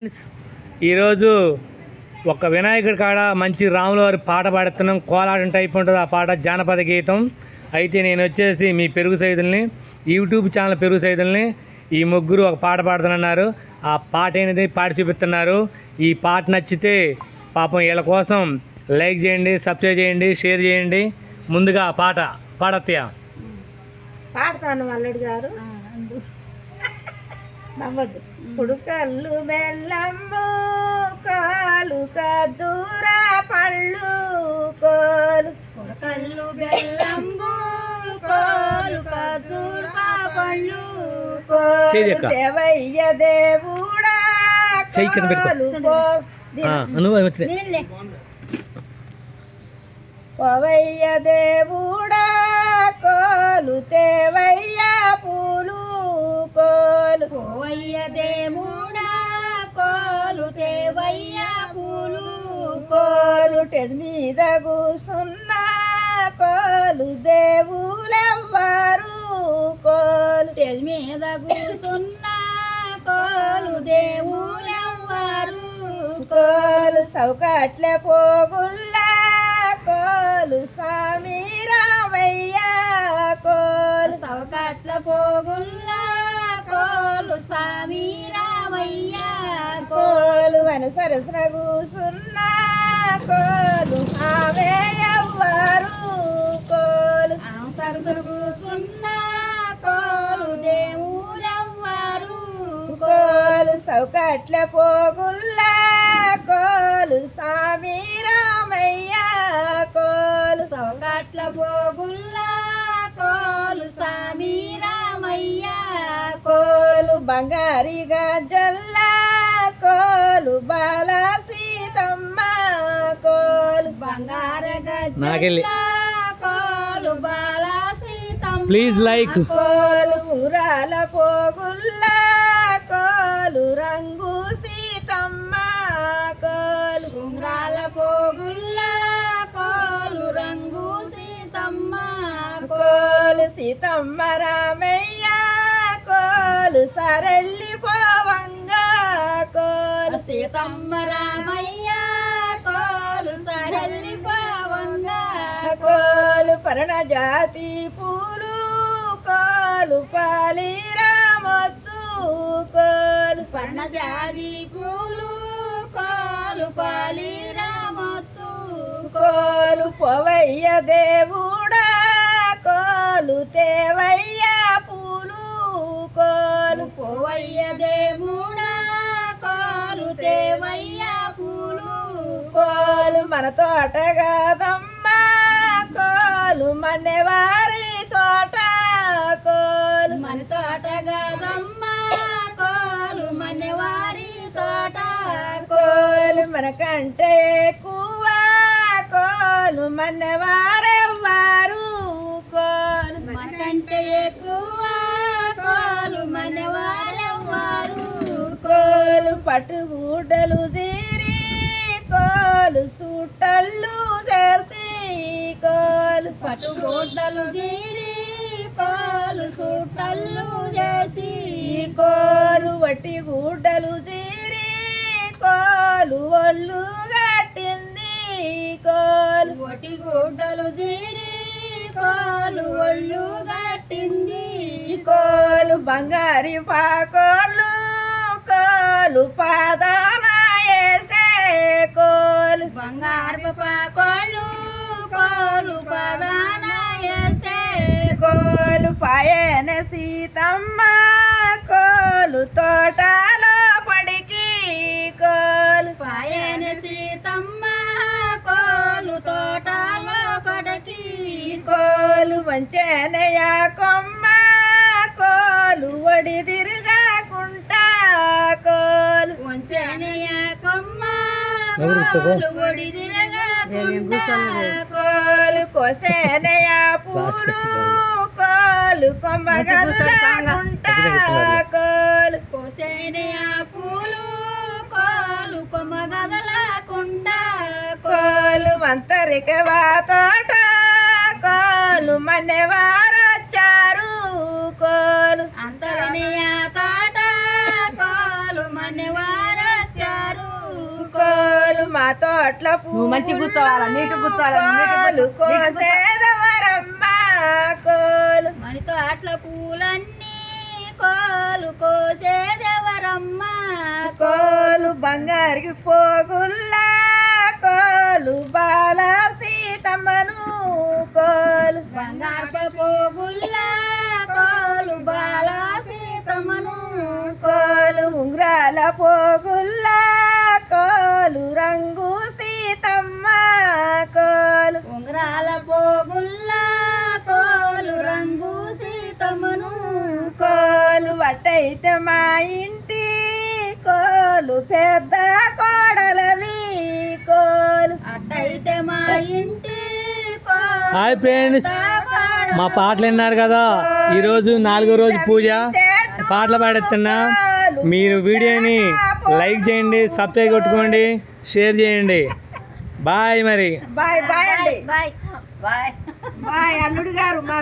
Friends, ఈరోజు ఒక వినాయకుడి కాడ మంచి రాముల వారి పాట పాడుతున్నాం కోలాటం టైప్ ఉంటుంది ఆ పాట జానపద గీతం. అయితే నేను వచ్చేసి మీ పెరుగు సైదుల్ని యూట్యూబ్ ఛానల్ పెరుగు సైదుల్ని ఈ ముగ్గురు ఒక పాట పాడుతున్నారు ఆ పాట అనేది పాడి చూపిస్తున్నారు. ఈ పాట నచ్చితే పాపం వీళ్ళ కోసం లైక్ చేయండి సబ్స్క్రైబ్ చేయండి షేర్ చేయండి. ముందుగా ఆ పాట పాడత్తయ్య. పాడతాను అల్లుడు గారు. నవ్వద్దు. పుడుకల్లు బెల్లమ్ము కాలు ఖర్జూర పళ్ళు కోలు. కళ్ళు బెల్లంబు కోలు ఖర్జూర పళ్ళు కోలు. దేవయ్య దేవుడా కోవయ్య దేవుడా కోలు తేవయ్య పూలు కోలు. పోవయ్య దేవుడా కోలు తేవయ్య పూలు కోలు. టెజ్ మీద కూసున్న కోలు దేవులెవ్వరు కోలు. తెల్ మీద కూసున్న కోలు దేవులెవ్వరు కోలు. సౌకట్లే పోగుల్లా కోలు స్వామి కోలు సరసన కూసున్నా కోలు ఆమె ఎవ్వరు కోలు సరసన కూసున్నా కోలు దేవుడెవ్వరు కోలు సౌకట్ల పోగుల్లా కోలు స్వామి రామయ్య కోలు. సౌకట్ల పోగుల్లా కోలు స్వామి రామయ్య కోలు. బంగారి గజల్ బాల సీతమ్మ కోలు బంగార నాకెళ్ళి. కోలు బాల సీతమ్మ ప్లీజ్ లైక్ కోలు ఊరాల పోగుల్ల కోలు రంగు సీతమ్మ కోలు ఉంగరాల పోగుల్లా కోలు రంగు సీతమ్మ కోలు సీతమ్మ రామయ్య కోలు సరల్లి కోలు సీతమ్మ రామయ్య కోలు సరల్లి పావంగా కోలు పరణ జాతి పూలు కోలు పాలి రామొచ్చు కోలు పర్ణజాజి పూలు కోలు పాలి రామొచ్చు కోలు పొవయ్య దేవుడా మన తోట కాదమ్మా కోలు మన్నెవారి తోట కోలు మన తోట గదమ్మ కోలు మనవారి తోట కోలు మనకంటే ఎక్కువ కోలు మన్నెవారెవ్వారు కోలు మనకంటే ఎక్కువ కోలు మనవారెవ్వారు కోలు పట్టుగుడ్డలు తీరి కాలు సుట్టళ్ళు చేసి కోలు పట్టుగొడ్డలు తీరి కోలు సుట్టల్లు చేసి కాలు కోలు వట్టి గుడ్డలు తీరి కాలు ఒళ్ళు కట్టింది కోలు వట్టి గుడ్డలు తీరి కోలు ఒళ్ళు గట్టింది కోలు బంగారి పాకోళ్ళు కాలు పాదాల వేసే బంగారు పాకోళ్ళు కోలు పదాన వేసే కోలు పాయన సీతమ్మ కోలు తోటలో పడికి కోలు పాయన సీతమ్మ కోలు తోటలో పడకి కోలు వంచనయ కొమ్మ కోలు ఒడి తిరగకుండా కోలు కోసేనయ పూలు కోలు కొమ్మ కోలు కోసేనయ పూలు కోలు కొమ్మ గదలకుండా కోలు మంతరిక తోట కోలు మన్నెవారు తోట్ల నువ్వు మంచిగా కూర్చోవాలా, నీట్గా కూర్చోవాలా, నువ్వు నీట్గా కోలు కోలు. మనతో అట్ల పూలన్నీ కోలు కోసేదెవరమ్మ కోలు బంగారికి పోగుల్లా కోలు బాల సీతమ్మను కోలు. బంగారు పోగుల్లా కోలు బాల సీతమ్మను కోలు. ఉంగరాల పోగుల్లా కోలు రంగు సీతమ్మ కోలు. ఉంగరాల పోగుల్లా కోలు రంగు సీతమ్మను కోలు. వట్టయితే మా ఇంటి కోలు పెద్ద కోడలవి కోలు. అట్టయితే మా ఇంటి కోలు హాయ్ ఫ్రెండ్స్ మా పాటలు విన్నారు కదా. ఈరోజు నాలుగో రోజు పూజ. పాటలు పాడేస్తున్నా. మీరు వీడియోని లైక్ చేయండి సబ్స్క్రైబ్ కొట్టుకోండి షేర్ చేయండి. బాయ్ మరి. Bye bye bye. బాయ్ అల్లుడు గారు మా